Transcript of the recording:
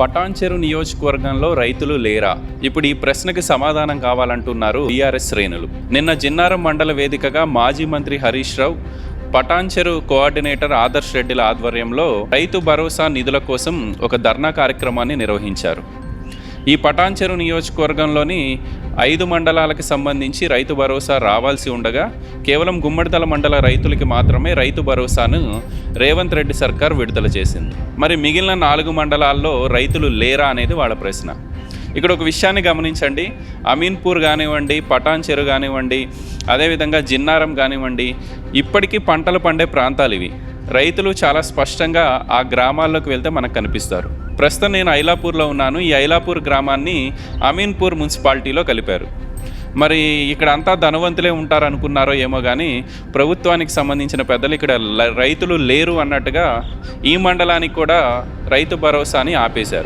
పటాన్చెరు నియోజకవర్గంలో రైతులు లేరా? ఇప్పుడు ఈ ప్రశ్నకి సమాధానం కావాలంటున్నారు టీఆర్ఎస్ శ్రేణులు. నిన్న జిన్నారం మండల వేదికగా మాజీ మంత్రి హరీష్ రావు పటాన్చెరు కోఆర్డినేటర్ ఆదర్శ్ రెడ్డిల ఆధ్వర్యంలో రైతు భరోసా నిధుల కోసం ఒక ధర్నా కార్యక్రమాన్ని నిర్వహించారు. ఈ పటాన్చెరు నియోజకవర్గంలోని ఐదు మండలాలకు సంబంధించి రైతు భరోసా రావాల్సి ఉండగా కేవలం గుమ్మడితల మండల రైతులకి మాత్రమే రైతు భరోసాను రేవంత్ రెడ్డి సర్కార్ విడుదల చేసింది. మరి మిగిలిన నాలుగు మండలాల్లో రైతులు లేరా అనేది వాళ్ళ ప్రశ్న. ఇక్కడ ఒక విషయాన్ని గమనించండి. అమీన్పూర్ కానివ్వండి పటాన్చెరు కానివ్వండి అదేవిధంగా జిన్నారం కానివ్వండి ఇప్పటికీ పంటలు పండే ప్రాంతాలు ఇవి. రైతులు చాలా స్పష్టంగా ఆ గ్రామాల్లోకి వెళ్తే మనకు కనిపిస్తారు. ప్రస్తుతం నేను ఐలాపూర్లో ఉన్నాను. ఈ ఐలాపూర్ గ్రామాన్ని అమీన్పూర్ మున్సిపాలిటీలో కలిపారు. మరి ఇక్కడ అంతా ధనవంతులే ఉంటారనుకున్నారో ఏమో కానీ ప్రభుత్వానికి సంబంధించిన పెద్దలు ఇక్కడ రైతులు లేరు అన్నట్టుగా ఈ మండలానికి కూడా రైతు భరోసాని ఆపేశారు.